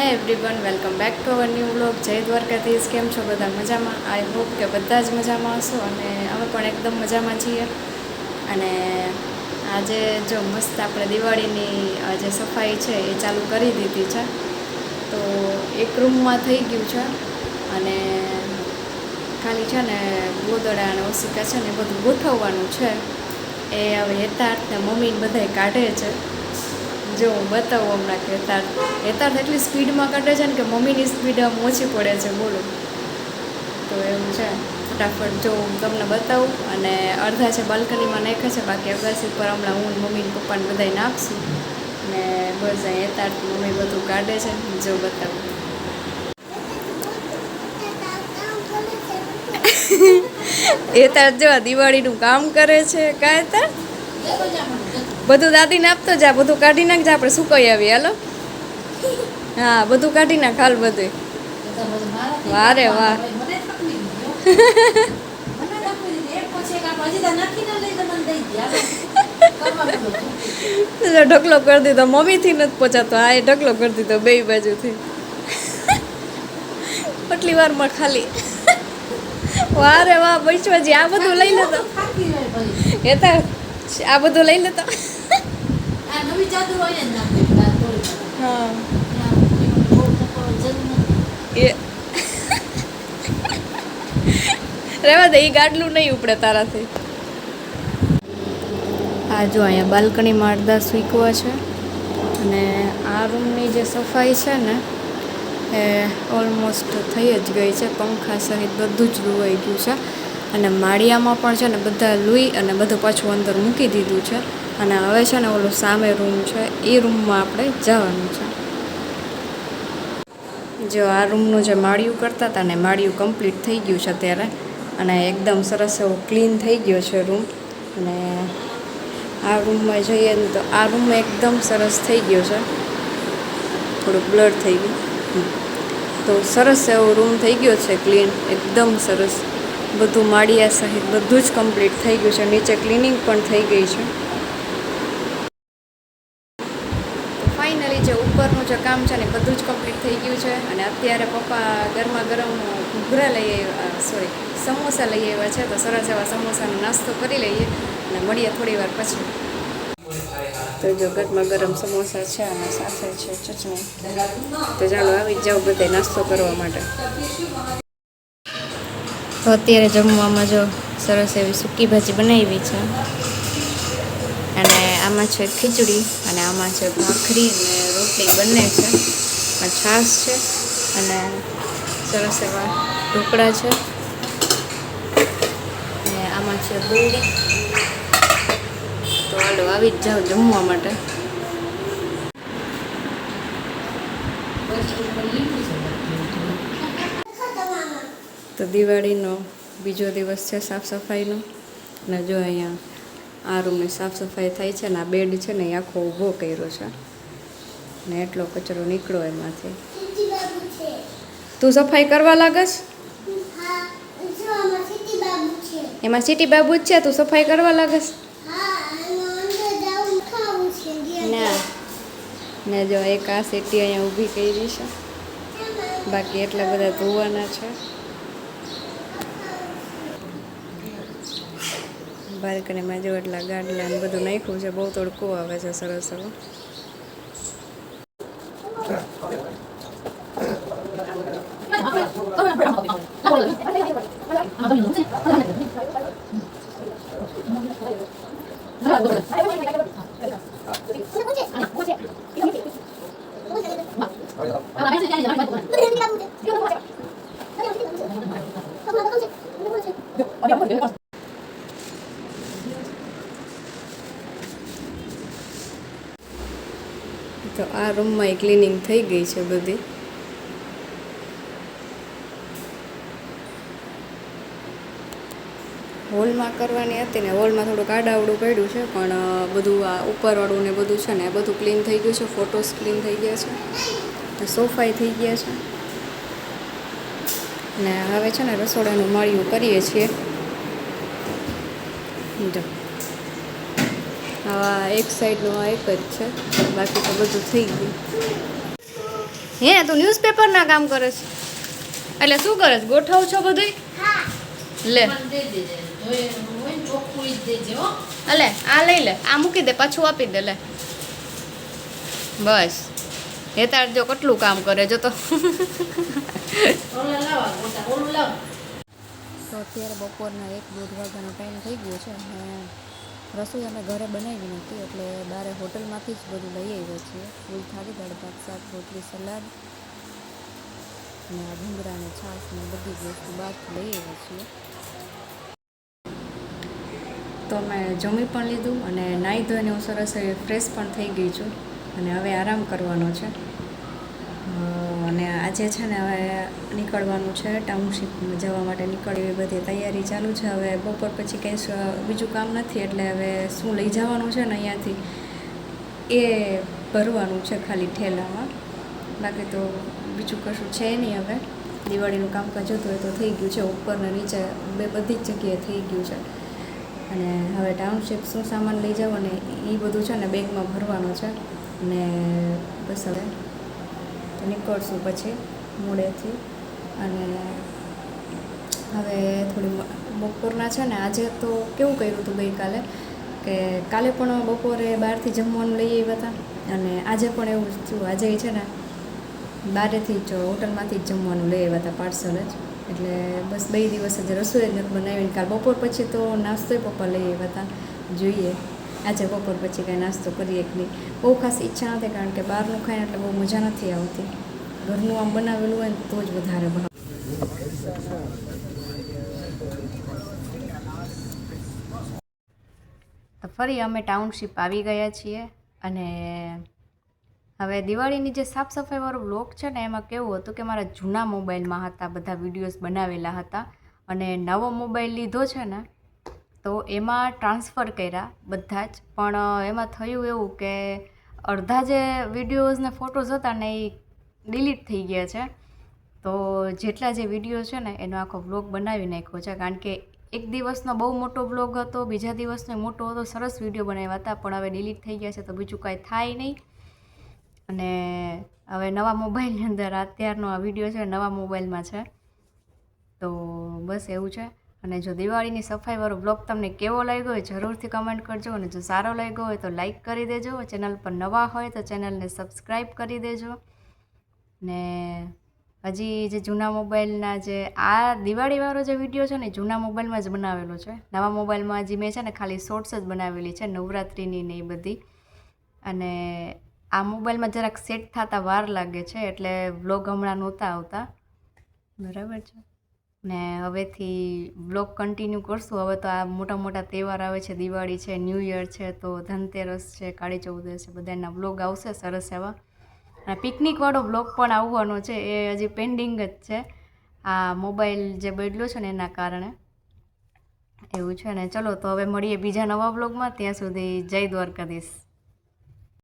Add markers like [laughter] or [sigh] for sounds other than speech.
Hey everyone welcome back to our new blog જય દ્વારકાધીશ, કેમ છો બધા? મજામાં? આઈ હોપ કે બધા જ મજામાં હશો અને અમે પણ એકદમ મજામાં છીએ. અને આજે જો મસ્ત આપણે દિવાળીની જે સફાઈ છે એ ચાલુ કરી દીધી છે. તો એક રૂમમાં થઈ ગયું છે અને ખાલી છે ને ગોદડા અને ઓસિકા છે ને બધું ગોઠવવાનું છે. એ હવે હેતાર્થ ને મમ્મીને બધાય કાઢે છે. જો હું બતાવું હમણાં કે હેતાર્થ એટલી સ્પીડમાં કાઢે છે ને કે મમ્મીની સ્પીડ આમ ઓછી પડે છે બોલો. તો એવું છે. ફટાફટ જો હું તમને બતાવું અને અડધા છે બાલ્કનીમાં નાખે છે, બાકી અગાસી પર હમણાં હું મમ્મીને મમ્મી પપ્પાને બધાય નાખશું. ને બસ અહીં એતાર મમ્મી બધું કાઢે છે. જો બતાવું. [laughs] હેતાર્થ જો આ દિવાળીનું કામ કરે છે કાંઈ હેતાર્થ બધું દાદીને આપતો જા બધું કાઢી નાખજે આપણે સુકાઈ આવીએ હાલો. હા બધું કાઢી નાખ હાલ બધું વારે વાહ. ઢકલો કરી દીધો મમ્મીથી નથી પહોંચાતો આ એ ઢગલો કરી દીધો બે બાજુથી. કેટલી વારમાં ખાલી. વારે વાહ વૈશ્વજી આ બધું લઈ લેતો. તો આ બધું લઈ લેતો. એ રહેવા દે એ ગાડલું નહીં ઉપડે તારાથી. આ જો અહીંયા બાલ્કનીમાં અડધા સૂકવા છે. અને આ રૂમની જે સફાઈ છે ને, એ ઓલમોસ્ટ થઈ જ ગઈ છે. પંખા સહિત બધું જ લુવાઈ ગયું છે. અને માળિયામાં પણ છે ને, બધા લુઈ અને બધું પાછું અંદર મૂકી દીધું છે. અને હવે છે ને ઓલું સામે રૂમ છે એ રૂમમાં આપણે જવાનું છે. જો આ રૂમનું જે માળિયું કરતા હતા ને, માળિયું કમ્પ્લીટ થઈ ગયું છે અત્યારે. અને એકદમ સરસ એવો ક્લીન થઈ ગયો છે રૂમ. અને આ રૂમમાં જઈએ ને તો આ રૂમ એકદમ સરસ થઈ ગયો છે. થોડુંક બ્લર થઈ ગયું. તો સરસ એવો રૂમ થઈ ગયો છે ક્લીન એકદમ સરસ. બધું માળિયા સહિત બધું જ કમ્પ્લીટ થઈ ગયું છે. નીચે ક્લિનિંગ પણ થઈ ગઈ છે. જે કામ છે ને બધું જ કમ્પ્લીટ થઈ ગયું છે. અને અત્યારે પપ્પા ગરમા ગરમ ઘૂઘરા લઈ આવ્યા સોરી સમોસા લઈ આવ્યા છે. તો સરસ એવા સમોસાનો નાસ્તો કરી લઈએ અને મળીએ થોડી વાર પછી. તો જો ગરમા ગરમ સમોસા છે, અને સાથે છે ચટણી. તો ચાલો આવી જાઓ બધે નાસ્તો કરવા માટે. તો અત્યારે જમવામાં જો સરસ એવી સૂકી ભાજી બનાવી છે. અને આમાં છે ખીચડી, અને આમાં છે ભાખરી, અને રોટલી બંને છે. આ છાશ છે અને સરસ એવા ઢોકળા છે. અને આમાં છે બોડી તો હાલો આવી જ જાઓ જમવા માટે. તો દિવાળીનો બીજો દિવસ છે સાફ સફાઈનો. અને જો અહીંયા આ રૂમની સાફ સફાઈ થાય છે ને આ બેડ છે ને એ આખો ઊભો કર્યો છે. ને એટલો કચરો નીકળ્યો એમાંથી. તું સફાઈ કરવા લાગસ? એમાં સિટી બાબુ જ છે, તું સફાઈ કરવા લાગસ? ના. ને જો એક આ સિટી અહીંયા ઊભી કરી છે. બાકી એટલા બધા ધોવાના છે. બાલ્કનીમાં જો એટલા ગાડલા બધું નાખ્યું છે, બહુ તડકો આવે છે સરસ એવો તો આ રૂમમાં ક્લિનિંગ થઈ ગઈ છે બધી. હોલમાં કરવાની હતી ને હોલમાં થોડુંક આડાવડું પડ્યું છે પણ બધું આ ઉપરવાળું ને બધું છે ને બધું ક્લીન થઈ ગયું છે ફોટોસ ક્લીન થઈ ગયા છે સોફાઈ થઈ ગયા છે. ને હવે છે ને રસોડાનું માળિયું કરીએ છીએ. જો. આ એક સાઈડનું આ એક જ છે બાકી તો બધું થઈ ગયું. હે તું ન્યૂઝપેપરના કામ કરે છે? એટલે શું કરે છે? ગોઠવ છો બધું લે. અલે, આ લઈ લે, આ મૂકી દે, પાછું આપી દે, લે. બસ. તાર જો કેટલું કામ કરે, જો તો. અત્યારે બપોરના એક, દોઢ વાગ્યાનો ટાઈમ થઈ ગયો છે, અને રસોઈ અમે ઘરે બનાવી નથી એટલે બારે હોટલમાંથી જ બધું લઈ આવ્યા છીએ. ફૂલ થાળી, દાળ, ભાત, શાક, રોટલી, સલાડ અને ભૂંગરા ને છાશ ને બધી જ વસ્તુ બહારથી લઈ આવ્યા છીએ. તો અમે જમી પણ લીધું અને નાહી ધોઈને હું સરસ ફ્રેશ પણ થઈ ગઈ છું અને હવે આરામ કરવાનો છે. અને આજે છે ને હવે નીકળવાનું છે ટાઉનશીપમાં જવા માટે નીકળી એવી બધી તૈયારી ચાલુ છે. હવે બપોર પછી કંઈ બીજું કામ નથી એટલે હવે શું લઈ જવાનું છે ને અહીંયાથી એ ભરવાનું છે ખાલી ઠેલામાં. બાકી તો બીજું કશું છે નહીં હવે. દિવાળીનું કામકાજ હતું હોય તો થઈ ગયું છે, ઉપર ને નીચે બે બધી જ જગ્યાએ થઈ ગયું છે. અને હવે ટાઉનશીપ શું સામાન લઈ જાઓ ને એ બધું છે ને બેગમાં ભરવાનું છે. ને બસ હવે નીકળશું પછી મોડેથી. અને હવે થોડી બપોરના છે ને આજે તો કેવું કર્યું હતું ગઈકાલે કે કાલે પણ બપોરે બહારથી જમવાનું લઈ આવ્યા હતા અને આજે પણ એવું થયું. આજે છે ને બારેથી જ, હોટલમાંથી જ જમવાનું લઈ આવ્યા હતા પાર્સલ જ. એટલે બસ બે દિવસ જ રસોઈ જ નથી બનાવી કાલ બપોર પછી તો નાસ્તોય પપ્પા લઈ આવ્યા હતા. જોઈએ. આજે બપોર પછી કાંઈ નાસ્તો કરીએ કે નહીં. બહુ ખાસ ઈચ્છા નથી કારણ કે બહારનું ખાઈને એટલે બહુ મજા નથી આવતી. ઘરનું આમ બનાવેલું હોય ને તો જ વધારે ભાવ. તો ફરી અમે ટાઉનશીપ આવી ગયા છીએ અને હવે દિવાળીની જે સાફ સફાઈવાળો બ્લોગ છે ને, એમાં કેવું હતું કે મારા જૂના મોબાઈલમાં હતા, બધા વિડીયોઝ બનાવેલા હતા અને નવો મોબાઈલ લીધો છે ને, તો એમાં ટ્રાન્સફર કર્યા બધા જ. પણ એમાં થયું એવું કે અડધા જે વિડીયોઝ ને ફોટોઝ હતા ને એ ડિલીટ થઈ ગયા છે. તો જેટલા જે વીડિયો છે ને, એનો આખો વ્લોગ બનાવી નાખ્યો છે. કારણ કે એક દિવસનો બહુ મોટો વ્લોગ હતો, બીજા દિવસનો મોટો હતો, સરસ વીડિયો બનાવ્યા હતા, પણ હવે ડિલીટ થઈ ગયા છે, તો બીજું કાંઈ થાય નહીં. અને હવે નવા મોબાઈલની અંદર અત્યારનો આ વીડિયો છે, નવા મોબાઈલમાં છે. તો બસ એવું છે. અને જો દિવાળીની સફાઈવાળો બ્લોગ તમને કેવો લાગ્યો હોય જરૂરથી કમેન્ટ કરજો. અને જો સારો લાગ્યો હોય તો લાઇક કરી દેજો. ચેનલ પર નવા હોય તો ચેનલને સબસ્ક્રાઈબ કરી દેજો. ને હજી જે જૂના મોબાઈલના જે આ દિવાળીવાળો જે વીડિયો છે ને જૂના મોબાઈલમાં જ બનાવેલો છે. નવા મોબાઈલમાં હજી મેં છે ને ખાલી શોર્ટ્સ જ બનાવેલી છે, નવરાત્રિની ને એ બધી. અને આ મોબાઈલમાં જરાક સેટ થતાં વાર લાગે છે, એટલે વ્લોગ હમણાં નહોતા આવતા. બરાબર છે? ને હવેથી બ્લોગ કન્ટિન્યુ કરશું. હવે તો આ મોટા મોટા તહેવાર આવે છે, દિવાળી છે ન્યૂ યર છે, તો ધનતેરસ છે, કાળી ચૌદસ છે, બધાના બ્લોગ આવશે સરસ એવા. અને પિકનિકવાળો બ્લોગ પણ આવવાનો છે, એ હજી પેન્ડિંગ જ છે. આ મોબાઈલ જે બદલ્યો છે ને એના કારણે. એવું છે ને. ચલો, તો હવે મળીએ બીજા નવા બ્લોગમાં ત્યાં સુધી જય દ્વારકાધીશ.